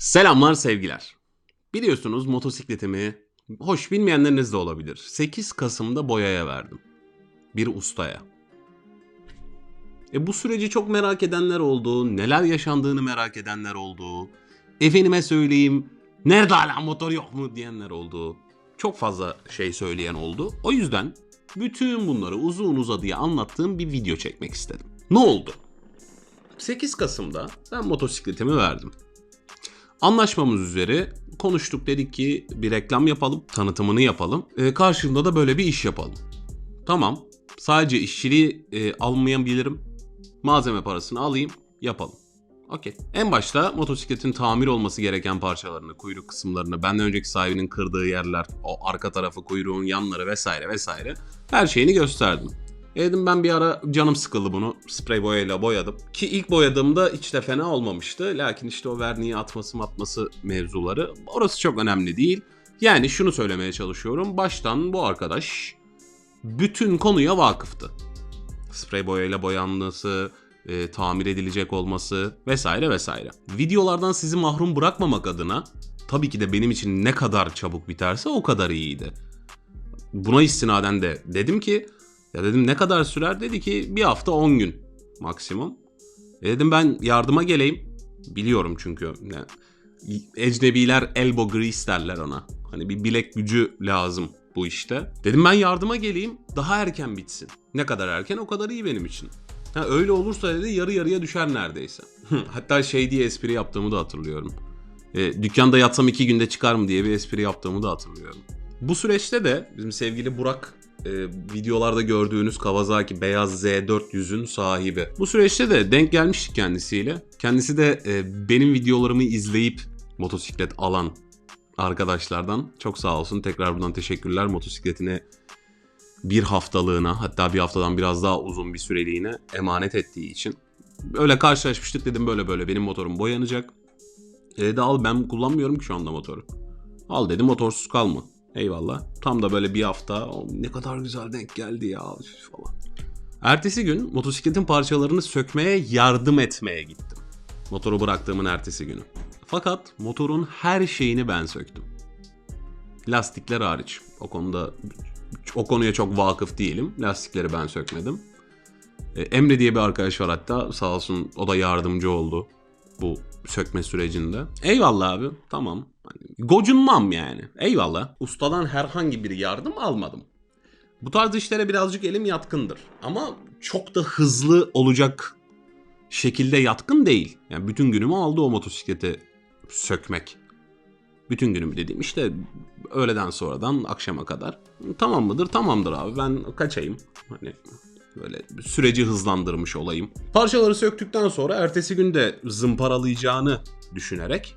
Selamlar sevgiler. Biliyorsunuz motosikletimi, hoş bilmeyenleriniz de olabilir. 8 Kasım'da boyaya verdim. Bir ustaya. E bu süreci çok merak edenler oldu, neler yaşandığını merak edenler oldu. Efendime söyleyeyim, nerede hala motor yok mu diyenler oldu. Çok fazla şey söyleyen oldu. O yüzden bütün bunları uzun uzadıya anlattığım bir video çekmek istedim. Ne oldu? 8 Kasım'da ben motosikletimi verdim. Anlaşmamız üzere konuştuk dedik ki bir reklam yapalım, tanıtımını yapalım. E, karşılığında da böyle bir iş yapalım. Tamam. Sadece işçiliği e, almayabilirim. Malzeme parasını alayım, yapalım. Okey. En başta motosikletin tamir olması gereken parçalarını, kuyruk kısımlarını, benden önceki sahibinin kırdığı yerler, o arka tarafı, kuyruğun yanları vesaire vesaire her şeyini gösterdim. E Dedim ben bir ara canım sıkıldı bunu sprey boyayla boyadım. Ki ilk boyadığımda hiç de fena olmamıştı. Lakin işte o verniği atması matması mevzuları orası çok önemli değil. Yani şunu söylemeye çalışıyorum. Baştan bu arkadaş bütün konuya vakıftı. Sprey boyayla boyanması, e, tamir edilecek olması vesaire vesaire. Videolardan sizi mahrum bırakmamak adına tabii ki de benim için ne kadar çabuk biterse o kadar iyiydi. Buna istinaden de dedim ki ya dedim ne kadar sürer? Dedi ki bir hafta 10 gün maksimum. E dedim ben yardıma geleyim. Biliyorum çünkü. Yani, ecnebiler elbow grease derler ona. Hani bir bilek gücü lazım bu işte. Dedim ben yardıma geleyim daha erken bitsin. Ne kadar erken o kadar iyi benim için. Ha, öyle olursa dedi yarı yarıya düşer neredeyse. Hatta şey diye espri yaptığımı da hatırlıyorum. E, dükkanda yatsam iki günde çıkar mı diye bir espri yaptığımı da hatırlıyorum. Bu süreçte de bizim sevgili Burak e, videolarda gördüğünüz Kawasaki beyaz Z400'ün sahibi. Bu süreçte de denk gelmiştik kendisiyle. Kendisi de e, benim videolarımı izleyip motosiklet alan arkadaşlardan. Çok sağ olsun. Tekrar buradan teşekkürler motosikletine bir haftalığına hatta bir haftadan biraz daha uzun bir süreliğine emanet ettiği için. Öyle karşılaşmıştık dedim böyle böyle benim motorum boyanacak. E dedi al ben kullanmıyorum ki şu anda motoru. Al dedi motorsuz kalma. Eyvallah. Tam da böyle bir hafta "O ne kadar güzel denk geldi ya falan. Ertesi gün motosikletin parçalarını sökmeye yardım etmeye gittim. Motoru bıraktığımın ertesi günü. Fakat motorun her şeyini ben söktüm. Lastikler hariç. O konuda o konuya çok vakıf değilim. Lastikleri ben sökmedim. E, Emre diye bir arkadaş var hatta sağ olsun o da yardımcı oldu bu sökme sürecinde. Eyvallah abi tamam. Gocunmam yani. Eyvallah. Ustadan herhangi bir yardım almadım. Bu tarz işlere birazcık elim yatkındır. Ama çok da hızlı olacak şekilde yatkın değil. Yani bütün günümü aldı o motosikleti sökmek. Bütün günümü dediğim işte öğleden sonradan akşama kadar. Tamam mıdır? Tamamdır abi ben kaçayım. Hani böyle süreci hızlandırmış olayım. Parçaları söktükten sonra ertesi günde zımparalayacağını düşünerek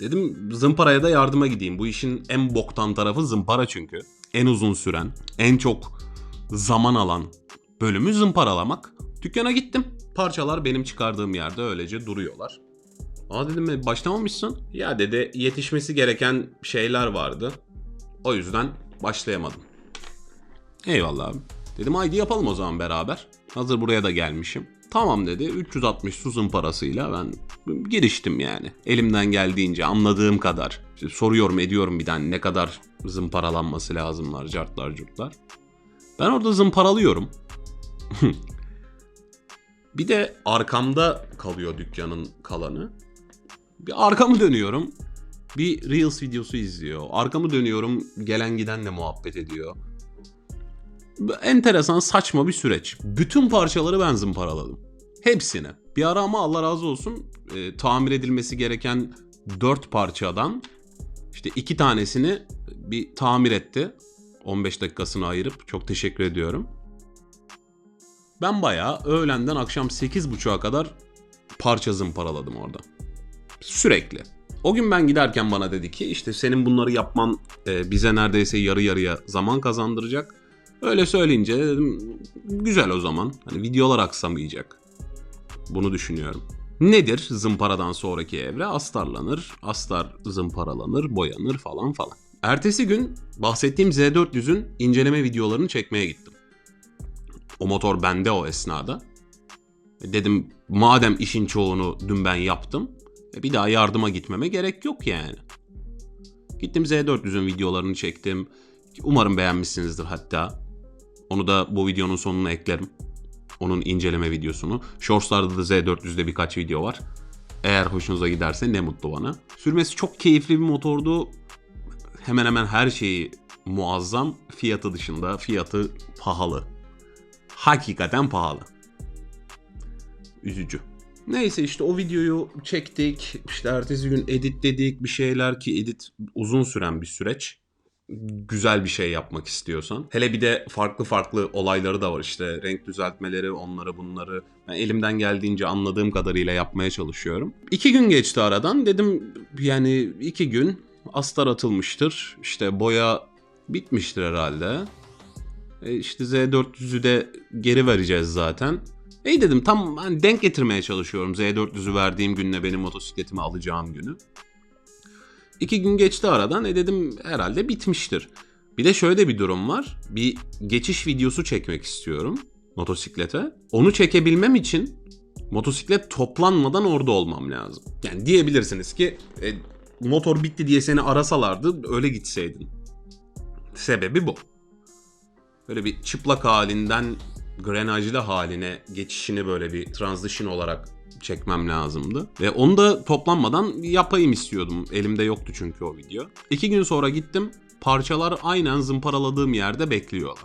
dedim zımparaya da yardıma gideyim. Bu işin en boktan tarafı zımpara çünkü. En uzun süren, en çok zaman alan bölümü zımparalamak. Dükkana gittim. Parçalar benim çıkardığım yerde öylece duruyorlar. Aa dedim "e, başlamamışsın. Ya dedi yetişmesi gereken şeyler vardı. O yüzden başlayamadım. Eyvallah abi. Dedim haydi yapalım o zaman beraber. Hazır buraya da gelmişim. Tamam dedi. 360 su parasıyla ben giriştim yani. Elimden geldiğince anladığım kadar. İşte soruyorum ediyorum bir tane ne kadar zımparalanması lazımlar cartlar curtlar. Ben orada zımparalıyorum. bir de arkamda kalıyor dükkanın kalanı. Bir arkamı dönüyorum. Bir Reels videosu izliyor. Arkamı dönüyorum. Gelen gidenle muhabbet ediyor. Enteresan saçma bir süreç. Bütün parçaları ben zımparaladım. Hepsini. Bir ara ama Allah razı olsun e, tamir edilmesi gereken 4 parçadan işte iki tanesini bir tamir etti. 15 dakikasını ayırıp çok teşekkür ediyorum. Ben bayağı öğlenden akşam 8.30'a kadar parça zımparaladım orada. Sürekli. O gün ben giderken bana dedi ki işte senin bunları yapman e, bize neredeyse yarı yarıya zaman kazandıracak. Öyle söyleyince dedim güzel o zaman. Hani videolar aksamayacak. Bunu düşünüyorum. Nedir zımparadan sonraki evre? Astarlanır, astar zımparalanır, boyanır falan falan. Ertesi gün bahsettiğim Z400'ün inceleme videolarını çekmeye gittim. O motor bende o esnada. Dedim madem işin çoğunu dün ben yaptım. E bir daha yardıma gitmeme gerek yok yani. Gittim Z400'ün videolarını çektim. Umarım beğenmişsinizdir hatta. Onu da bu videonun sonuna eklerim. Onun inceleme videosunu. Shorts'larda da Z400'de birkaç video var. Eğer hoşunuza giderse ne mutlu bana. Sürmesi çok keyifli bir motordu. Hemen hemen her şeyi muazzam. Fiyatı dışında fiyatı pahalı. Hakikaten pahalı. Üzücü. Neyse işte o videoyu çektik. İşte ertesi gün editledik bir şeyler ki edit uzun süren bir süreç. Güzel bir şey yapmak istiyorsan. Hele bir de farklı farklı olayları da var işte. Renk düzeltmeleri, onları bunları. Ben elimden geldiğince anladığım kadarıyla yapmaya çalışıyorum. İki gün geçti aradan. Dedim yani iki gün astar atılmıştır. İşte boya bitmiştir herhalde. E işte Z400'ü de geri vereceğiz zaten. İyi dedim tam hani denk getirmeye çalışıyorum Z400'ü verdiğim günle benim motosikletimi alacağım günü. İki gün geçti aradan e dedim herhalde bitmiştir. Bir de şöyle bir durum var. Bir geçiş videosu çekmek istiyorum motosiklete. Onu çekebilmem için motosiklet toplanmadan orada olmam lazım. Yani diyebilirsiniz ki e, motor bitti diye seni arasalardı öyle gitseydin. Sebebi bu. Böyle bir çıplak halinden grenajlı haline geçişini böyle bir transition olarak çekmem lazımdı. Ve onu da toplanmadan yapayım istiyordum. Elimde yoktu çünkü o video. İki gün sonra gittim. Parçalar aynen zımparaladığım yerde bekliyorlar.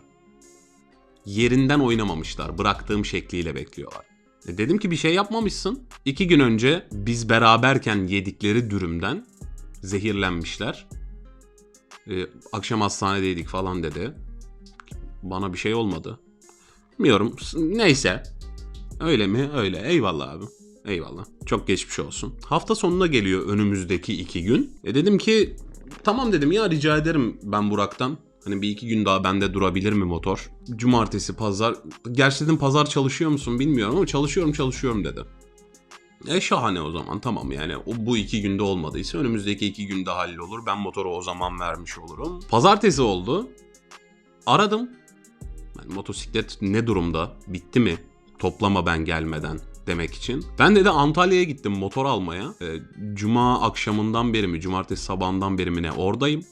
Yerinden oynamamışlar. Bıraktığım şekliyle bekliyorlar. E dedim ki bir şey yapmamışsın. İki gün önce biz beraberken yedikleri dürümden zehirlenmişler. E, akşam hastanedeydik falan dedi. Bana bir şey olmadı. Bilmiyorum. Neyse. Öyle mi? Öyle. Eyvallah abi. Eyvallah. Çok geçmiş olsun. Hafta sonuna geliyor önümüzdeki iki gün. E dedim ki tamam dedim ya rica ederim ben Burak'tan. Hani bir iki gün daha bende durabilir mi motor? Cumartesi, pazar. Gerçi dedim pazar çalışıyor musun bilmiyorum ama çalışıyorum çalışıyorum dedi. E şahane o zaman tamam yani o, bu iki günde olmadıysa önümüzdeki iki günde hallolur. Ben motoru o zaman vermiş olurum. Pazartesi oldu. Aradım. Yani motosiklet ne durumda? Bitti mi? Toplama ben gelmeden demek için. Ben de de Antalya'ya gittim motor almaya. E, Cuma akşamından beri mi, cumartesi sabahından beri mi ne oradayım.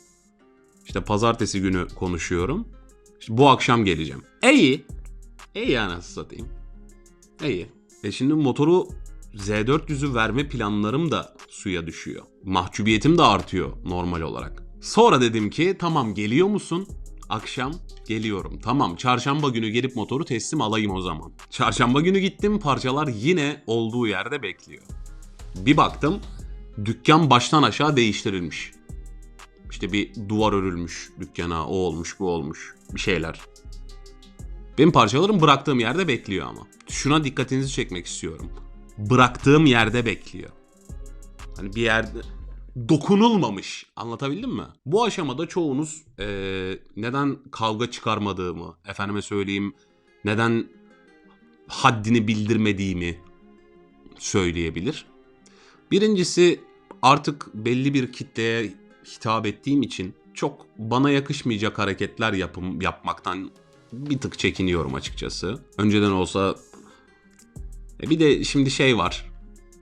İşte pazartesi günü konuşuyorum. İşte bu akşam geleceğim. İyi. İyi anasını satayım. İyi. E şimdi motoru Z400'ü verme planlarım da suya düşüyor. Mahcubiyetim de artıyor normal olarak. Sonra dedim ki tamam geliyor musun? Akşam geliyorum. Tamam çarşamba günü gelip motoru teslim alayım o zaman. Çarşamba günü gittim parçalar yine olduğu yerde bekliyor. Bir baktım dükkan baştan aşağı değiştirilmiş. İşte bir duvar örülmüş dükkana o olmuş bu olmuş bir şeyler. Benim parçalarım bıraktığım yerde bekliyor ama. Şuna dikkatinizi çekmek istiyorum. Bıraktığım yerde bekliyor. Hani bir yerde dokunulmamış. Anlatabildim mi? Bu aşamada çoğunuz eee, neden kavga çıkarmadığımı, efendime söyleyeyim neden haddini bildirmediğimi söyleyebilir. Birincisi artık belli bir kitleye hitap ettiğim için çok bana yakışmayacak hareketler yapım, yapmaktan bir tık çekiniyorum açıkçası. Önceden olsa e bir de şimdi şey var.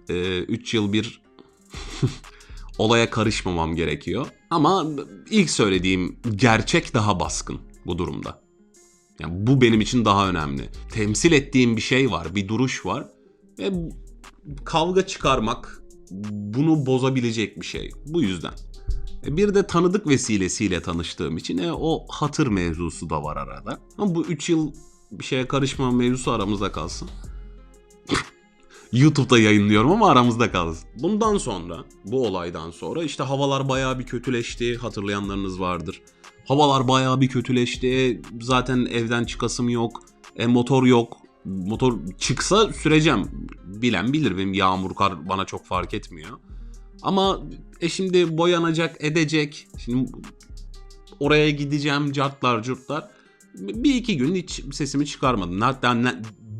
3 yıl bir olaya karışmamam gerekiyor. Ama ilk söylediğim gerçek daha baskın bu durumda. Yani bu benim için daha önemli. Temsil ettiğim bir şey var, bir duruş var ve kavga çıkarmak bunu bozabilecek bir şey. Bu yüzden. E, Bir de tanıdık vesilesiyle tanıştığım için e, o hatır mevzusu da var arada. Ama bu 3 yıl bir şeye karışma mevzusu aramızda kalsın. YouTube'da yayınlıyorum ama aramızda kalsın. Bundan sonra, bu olaydan sonra işte havalar bayağı bir kötüleşti. Hatırlayanlarınız vardır. Havalar bayağı bir kötüleşti. Zaten evden çıkasım yok. E, motor yok. Motor çıksa süreceğim. Bilen bilir benim yağmur kar bana çok fark etmiyor. Ama e şimdi boyanacak edecek. Şimdi oraya gideceğim cartlar curtlar. Bir iki gün hiç sesimi çıkarmadım. Hatta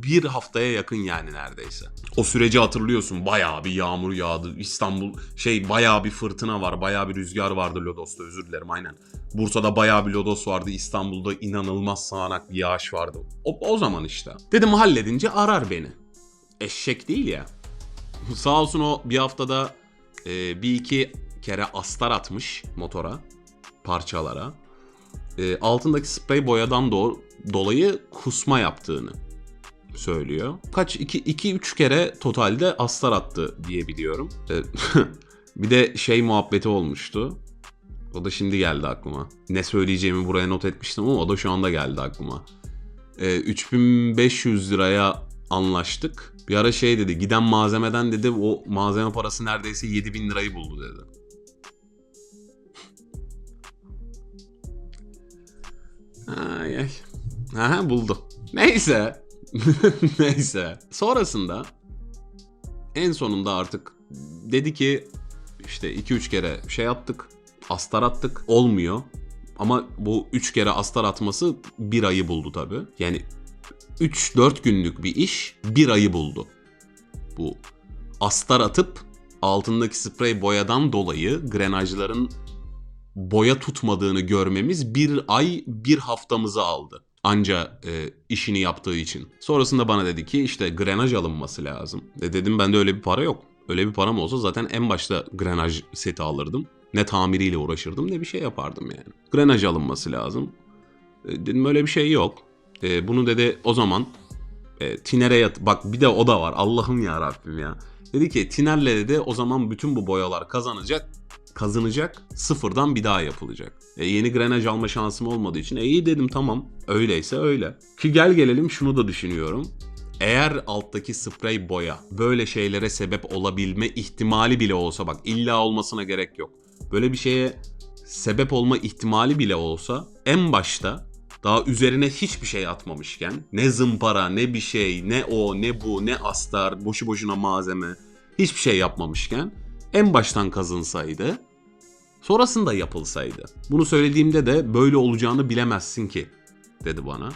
bir haftaya yakın yani neredeyse. O süreci hatırlıyorsun. Bayağı bir yağmur yağdı. İstanbul şey bayağı bir fırtına var. Bayağı bir rüzgar vardı Lodos'ta özür dilerim aynen. Bursa'da bayağı bir lodos vardı. İstanbul'da inanılmaz sağanak bir yağış vardı. O, o zaman işte. Dedim halledince arar beni. Eşek değil ya. Sağ olsun o bir haftada e, bir iki kere astar atmış motora, parçalara. E, altındaki sprey boyadan do- dolayı kusma yaptığını söylüyor. Kaç 2 2 3 kere totalde astar attı diye biliyorum. E, bir de şey muhabbeti olmuştu. O da şimdi geldi aklıma. Ne söyleyeceğimi buraya not etmiştim ama o da şu anda geldi aklıma. E, 3500 liraya anlaştık. Bir ara şey dedi giden malzemeden dedi o malzeme parası neredeyse 7000 lirayı buldu dedi. Ay ay. Aha buldu. Neyse. Neyse. Sonrasında en sonunda artık dedi ki işte 2-3 kere şey attık. Astar attık. Olmuyor. Ama bu 3 kere astar atması bir ayı buldu tabii. Yani 3-4 günlük bir iş bir ayı buldu. Bu astar atıp altındaki sprey boyadan dolayı grenajların boya tutmadığını görmemiz bir ay bir haftamızı aldı. Anca e, işini yaptığı için. Sonrasında bana dedi ki işte grenaj alınması lazım. E dedim bende öyle bir para yok. Öyle bir param olsa zaten en başta grenaj seti alırdım. Ne tamiriyle uğraşırdım ne bir şey yapardım yani. Grenaj alınması lazım. E, dedim öyle bir şey yok. E, bunu dedi o zaman e, Tiner'e yat. Bak bir de o da var. Allah'ım ya Rabbim ya. Dedi ki Tiner'le dedi o zaman bütün bu boyalar kazanacak kazanacak, sıfırdan bir daha yapılacak. E, yeni grenaj alma şansım olmadığı için e, iyi dedim tamam öyleyse öyle. Ki gel gelelim şunu da düşünüyorum. Eğer alttaki sprey boya böyle şeylere sebep olabilme ihtimali bile olsa bak illa olmasına gerek yok. Böyle bir şeye sebep olma ihtimali bile olsa en başta daha üzerine hiçbir şey atmamışken ne zımpara ne bir şey ne o ne bu ne astar boşu boşuna malzeme hiçbir şey yapmamışken en baştan kazınsaydı, sonrasında yapılsaydı. Bunu söylediğimde de böyle olacağını bilemezsin ki dedi bana.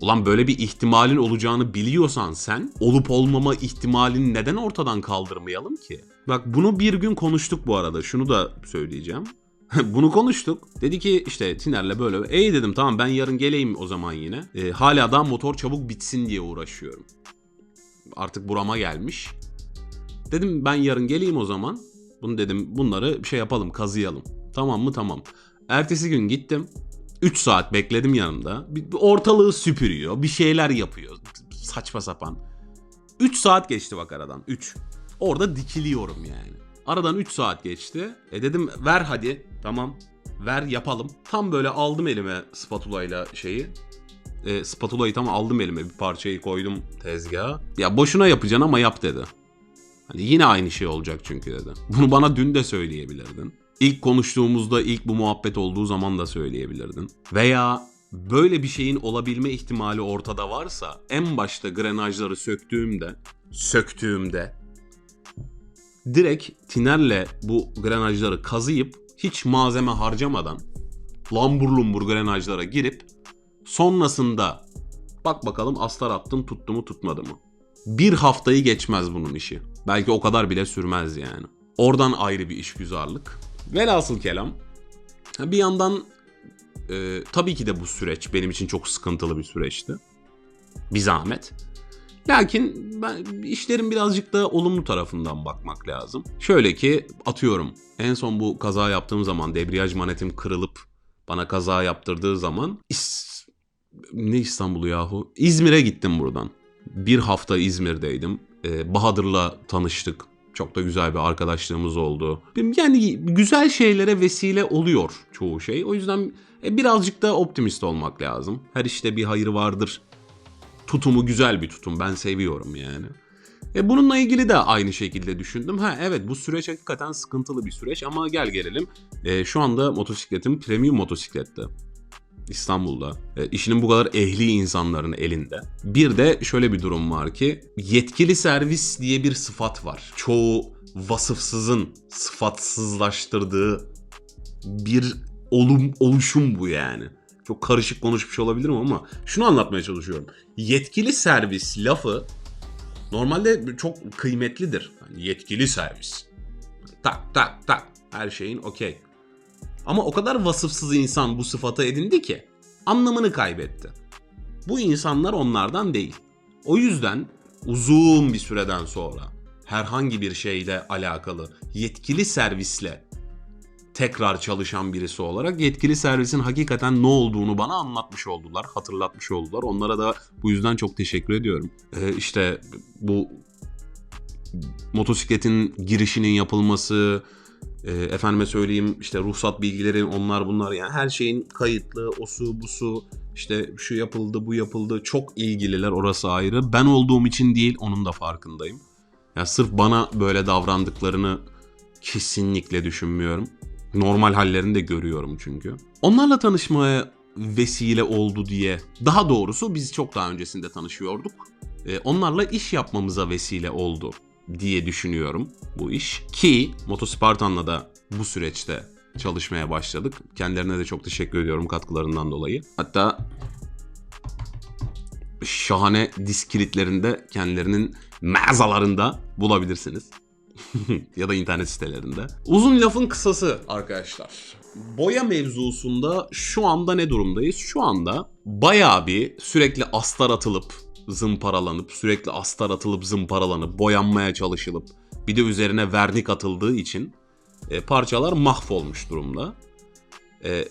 Ulan böyle bir ihtimalin olacağını biliyorsan sen olup olmama ihtimalini neden ortadan kaldırmayalım ki? Bak bunu bir gün konuştuk bu arada. Şunu da söyleyeceğim. bunu konuştuk. Dedi ki işte Tiner'le böyle. Ey dedim tamam ben yarın geleyim o zaman yine. E, hala da motor çabuk bitsin diye uğraşıyorum. Artık burama gelmiş. Dedim ben yarın geleyim o zaman. Bunu dedim bunları şey yapalım kazıyalım. Tamam mı tamam. Ertesi gün gittim. 3 saat bekledim yanımda. Bir ortalığı süpürüyor. Bir şeyler yapıyor. Saçma sapan. 3 saat geçti bak aradan. 3. Orada dikiliyorum yani. Aradan 3 saat geçti. E dedim ver hadi. Tamam. Ver yapalım. Tam böyle aldım elime spatulayla şeyi. E, spatulayı tam aldım elime bir parçayı koydum tezgaha. Ya boşuna yapacaksın ama yap dedi. Hani yine aynı şey olacak çünkü dedi. Bunu bana dün de söyleyebilirdin. İlk konuştuğumuzda ilk bu muhabbet olduğu zaman da söyleyebilirdin. Veya böyle bir şeyin olabilme ihtimali ortada varsa en başta grenajları söktüğümde söktüğümde direkt tinerle bu grenajları kazıyıp hiç malzeme harcamadan lambur lumbur grenajlara girip sonrasında bak bakalım astar attım tuttu mu tutmadı mı? Bir haftayı geçmez bunun işi. Belki o kadar bile sürmez yani. Oradan ayrı bir işgüzarlık. Velhasıl kelam. Bir yandan e, tabii ki de bu süreç benim için çok sıkıntılı bir süreçti. Bir zahmet. Lakin ben işlerin birazcık da olumlu tarafından bakmak lazım. Şöyle ki atıyorum en son bu kaza yaptığım zaman debriyaj manetim kırılıp bana kaza yaptırdığı zaman ne İstanbul'u yahu? İzmir'e gittim buradan. Bir hafta İzmir'deydim. Ee, Bahadır'la tanıştık. Çok da güzel bir arkadaşlığımız oldu. Yani güzel şeylere vesile oluyor çoğu şey. O yüzden e, birazcık da optimist olmak lazım. Her işte bir hayır vardır. Tutumu güzel bir tutum. Ben seviyorum yani. E bununla ilgili de aynı şekilde düşündüm. Ha evet bu süreç hakikaten sıkıntılı bir süreç ama gel gelelim. E, şu anda motosikletim premium motosiklette. İstanbul'da e, işinin bu kadar ehli insanların elinde. Bir de şöyle bir durum var ki yetkili servis diye bir sıfat var. Çoğu vasıfsızın sıfatsızlaştırdığı bir olum oluşum bu yani. Çok karışık konuşmuş olabilirim ama şunu anlatmaya çalışıyorum. Yetkili servis lafı normalde çok kıymetlidir. Yani yetkili servis. Tak tak tak her şeyin okey. Ama o kadar vasıfsız insan bu sıfata edindi ki anlamını kaybetti. Bu insanlar onlardan değil. O yüzden uzun bir süreden sonra herhangi bir şeyle alakalı yetkili servisle tekrar çalışan birisi olarak yetkili servisin hakikaten ne olduğunu bana anlatmış oldular, hatırlatmış oldular. Onlara da bu yüzden çok teşekkür ediyorum. Ee, işte bu motosikletin girişinin yapılması, e, efendime söyleyeyim işte ruhsat bilgileri onlar bunlar yani her şeyin kayıtlı, o su bu su işte şu yapıldı bu yapıldı çok ilgililer orası ayrı. Ben olduğum için değil onun da farkındayım. Ya sırf bana böyle davrandıklarını kesinlikle düşünmüyorum. Normal hallerini de görüyorum çünkü. Onlarla tanışmaya vesile oldu diye. Daha doğrusu biz çok daha öncesinde tanışıyorduk. Ee, onlarla iş yapmamıza vesile oldu diye düşünüyorum bu iş. Ki Motospartan'la da bu süreçte çalışmaya başladık. Kendilerine de çok teşekkür ediyorum katkılarından dolayı. Hatta şahane disk kilitlerinde kendilerinin mağazalarında bulabilirsiniz. ya da internet sitelerinde. Uzun lafın kısası arkadaşlar. Boya mevzusunda şu anda ne durumdayız? Şu anda bayağı bir sürekli astar atılıp zımparalanıp, sürekli astar atılıp zımparalanıp, boyanmaya çalışılıp bir de üzerine vernik atıldığı için e, parçalar mahvolmuş durumda. E,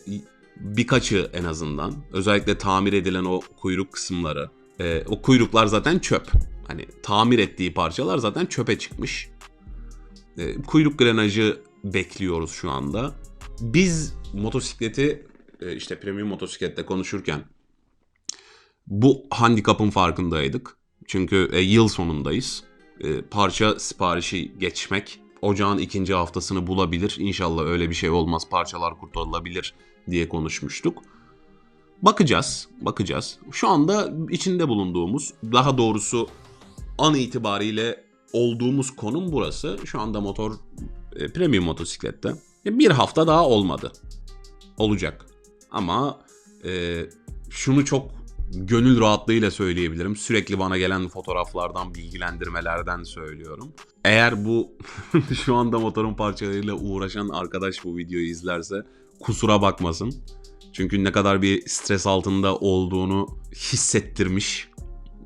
birkaçı en azından. Özellikle tamir edilen o kuyruk kısımları. E, o kuyruklar zaten çöp. Hani tamir ettiği parçalar zaten çöpe çıkmış. E, kuyruk grenajı bekliyoruz şu anda. Biz motosikleti e, işte premium motosiklette konuşurken bu handikapın farkındaydık. Çünkü e, yıl sonundayız. E, parça siparişi geçmek ocağın ikinci haftasını bulabilir. İnşallah öyle bir şey olmaz parçalar kurtarılabilir diye konuşmuştuk. Bakacağız, bakacağız. Şu anda içinde bulunduğumuz, daha doğrusu an itibariyle olduğumuz konum burası. Şu anda motor e, premium motosiklette. E, bir hafta daha olmadı. Olacak. Ama e, şunu çok gönül rahatlığıyla söyleyebilirim. Sürekli bana gelen fotoğraflardan, bilgilendirmelerden söylüyorum. Eğer bu şu anda motorun parçalarıyla uğraşan arkadaş bu videoyu izlerse kusura bakmasın. Çünkü ne kadar bir stres altında olduğunu hissettirmiş.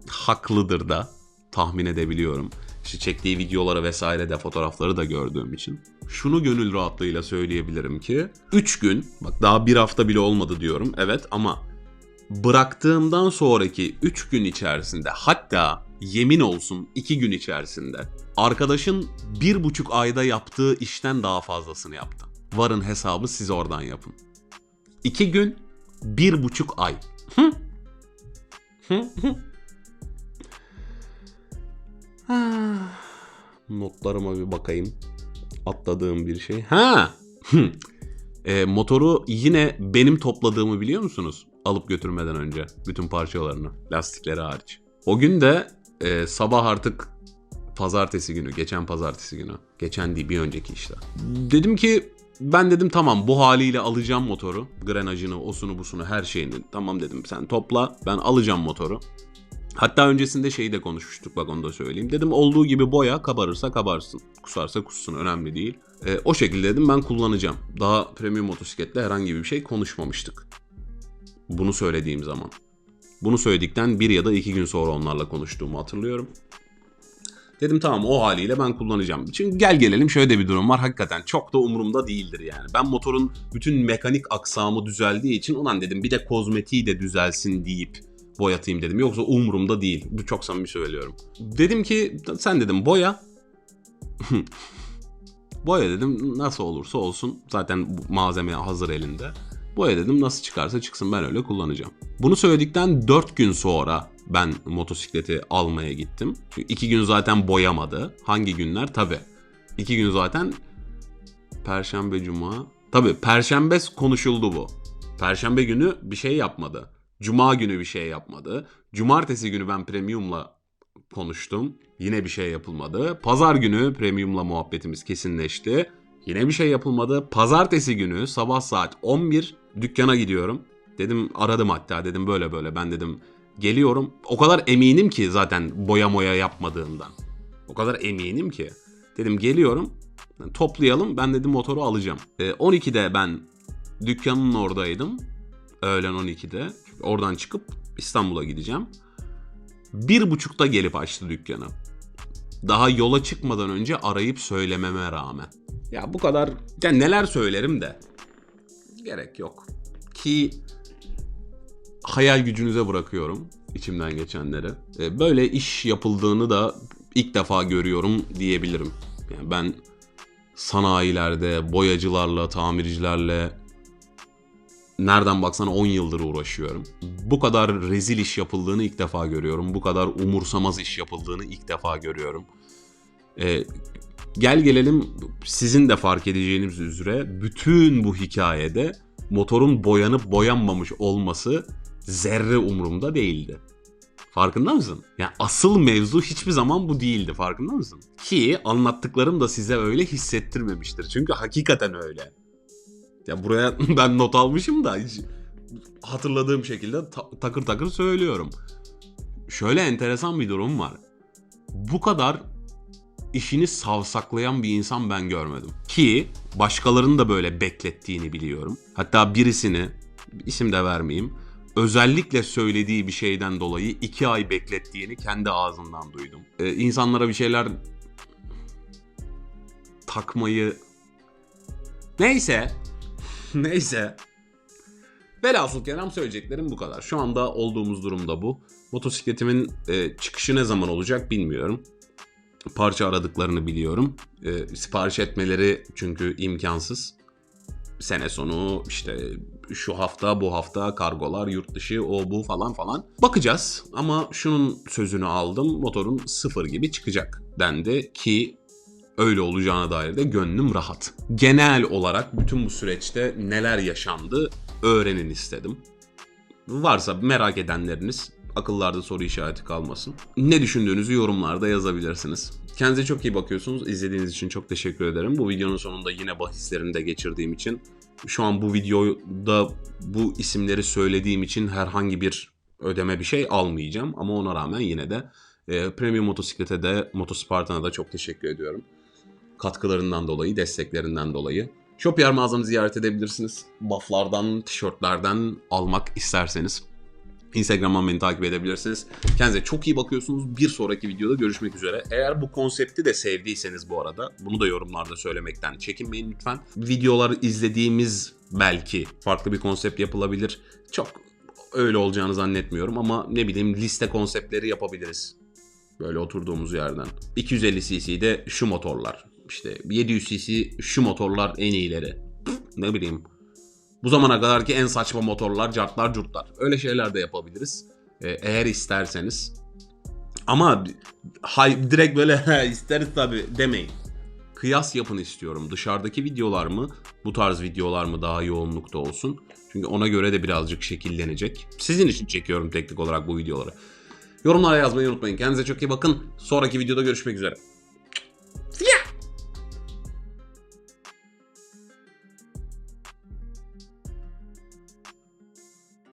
Haklıdır da tahmin edebiliyorum. İşte çektiği videoları vesaire de fotoğrafları da gördüğüm için. Şunu gönül rahatlığıyla söyleyebilirim ki 3 gün bak daha bir hafta bile olmadı diyorum evet ama bıraktığımdan sonraki 3 gün içerisinde hatta yemin olsun 2 gün içerisinde arkadaşın bir buçuk ayda yaptığı işten daha fazlasını yaptı. Varın hesabı siz oradan yapın. 2 gün bir buçuk ay. Hı? Hı? Notlarıma bir bakayım. Atladığım bir şey. Ha. e, motoru yine benim topladığımı biliyor musunuz? Alıp götürmeden önce bütün parçalarını, lastikleri hariç. O gün de e, sabah artık pazartesi günü, geçen pazartesi günü. Geçen değil bir önceki işte. Dedim ki ben dedim tamam bu haliyle alacağım motoru. Grenajını, osunu, busunu her şeyini. Tamam dedim sen topla ben alacağım motoru. Hatta öncesinde şeyi de konuşmuştuk bak onu da söyleyeyim. Dedim olduğu gibi boya kabarırsa kabarsın. Kusarsa kussun önemli değil. E, o şekilde dedim ben kullanacağım. Daha premium motosikletle herhangi bir şey konuşmamıştık. Bunu söylediğim zaman. Bunu söyledikten bir ya da iki gün sonra onlarla konuştuğumu hatırlıyorum. Dedim tamam o haliyle ben kullanacağım. Çünkü gel gelelim şöyle de bir durum var. Hakikaten çok da umurumda değildir yani. Ben motorun bütün mekanik aksamı düzeldiği için ulan dedim bir de kozmetiği de düzelsin deyip boyatayım dedim. Yoksa umurumda değil. Bu çok samimi söylüyorum. Dedim ki sen dedim boya. boya dedim nasıl olursa olsun. Zaten malzeme hazır elinde. Boya dedim nasıl çıkarsa çıksın ben öyle kullanacağım. Bunu söyledikten 4 gün sonra ben motosikleti almaya gittim. Çünkü 2 gün zaten boyamadı. Hangi günler? Tabi. 2 gün zaten Perşembe, Cuma. Tabi Perşembe konuşuldu bu. Perşembe günü bir şey yapmadı. Cuma günü bir şey yapmadı. Cumartesi günü ben Premium'la konuştum. Yine bir şey yapılmadı. Pazar günü Premium'la muhabbetimiz kesinleşti. Yine bir şey yapılmadı. Pazartesi günü sabah saat 11 dükkana gidiyorum. Dedim aradım hatta dedim böyle böyle ben dedim geliyorum. O kadar eminim ki zaten boya moya yapmadığından. O kadar eminim ki. Dedim geliyorum toplayalım ben dedim motoru alacağım. E, 12'de ben dükkanın oradaydım. Öğlen 12'de. Çünkü oradan çıkıp İstanbul'a gideceğim. Bir buçukta gelip açtı dükkanı. Daha yola çıkmadan önce arayıp söylememe rağmen. Ya bu kadar ya neler söylerim de gerek yok. Ki hayal gücünüze bırakıyorum içimden geçenleri. E, Böyle iş yapıldığını da ilk defa görüyorum diyebilirim. Yani ben sanayilerde, boyacılarla, tamircilerle nereden baksana 10 yıldır uğraşıyorum. Bu kadar rezil iş yapıldığını ilk defa görüyorum. Bu kadar umursamaz iş yapıldığını ilk defa görüyorum. E, gel gelelim sizin de fark edeceğiniz üzere bütün bu hikayede motorun boyanıp boyanmamış olması zerre umurumda değildi. Farkında mısın? Yani asıl mevzu hiçbir zaman bu değildi. Farkında mısın? Ki anlattıklarım da size öyle hissettirmemiştir. Çünkü hakikaten öyle. Ya buraya ben not almışım da hiç hatırladığım şekilde ta- takır takır söylüyorum. Şöyle enteresan bir durum var. Bu kadar işini savsaklayan bir insan ben görmedim. Ki başkalarının da böyle beklettiğini biliyorum. Hatta birisini isim de vermeyeyim. Özellikle söylediği bir şeyden dolayı iki ay beklettiğini kendi ağzından duydum. Ee, insanlara bir şeyler takmayı... Neyse. Neyse. Velhasıl kelam söyleyeceklerim bu kadar. Şu anda olduğumuz durumda bu. Motosikletimin e, çıkışı ne zaman olacak bilmiyorum parça aradıklarını biliyorum. E, sipariş etmeleri çünkü imkansız. Sene sonu işte şu hafta bu hafta kargolar yurt dışı o bu falan falan. Bakacağız ama şunun sözünü aldım motorun sıfır gibi çıkacak dendi ki öyle olacağına dair de gönlüm rahat. Genel olarak bütün bu süreçte neler yaşandı öğrenin istedim. Varsa merak edenleriniz akıllarda soru işareti kalmasın. Ne düşündüğünüzü yorumlarda yazabilirsiniz. Kendinize çok iyi bakıyorsunuz. İzlediğiniz için çok teşekkür ederim. Bu videonun sonunda yine bahislerini de geçirdiğim için şu an bu videoda bu isimleri söylediğim için herhangi bir ödeme bir şey almayacağım. Ama ona rağmen yine de e, Premium Motosiklet'e de Motospartan'a da çok teşekkür ediyorum. Katkılarından dolayı, desteklerinden dolayı. Shopyar mağazamı ziyaret edebilirsiniz. Bufflardan, tişörtlerden almak isterseniz. Instagram'dan beni takip edebilirsiniz. Kendinize çok iyi bakıyorsunuz. Bir sonraki videoda görüşmek üzere. Eğer bu konsepti de sevdiyseniz bu arada bunu da yorumlarda söylemekten çekinmeyin lütfen. Videolar izlediğimiz belki farklı bir konsept yapılabilir. Çok öyle olacağını zannetmiyorum ama ne bileyim liste konseptleri yapabiliriz. Böyle oturduğumuz yerden. 250 cc'de şu motorlar. İşte 700 cc şu motorlar en iyileri. Ne bileyim bu zamana kadarki en saçma motorlar, cartlar, curtlar. Öyle şeyler de yapabiliriz. Ee, eğer isterseniz. Ama hay, direkt böyle isteriz tabi demeyin. Kıyas yapın istiyorum. Dışarıdaki videolar mı, bu tarz videolar mı daha yoğunlukta olsun? Çünkü ona göre de birazcık şekillenecek. Sizin için çekiyorum teknik olarak bu videoları. Yorumlara yazmayı unutmayın. Kendinize çok iyi bakın. Sonraki videoda görüşmek üzere.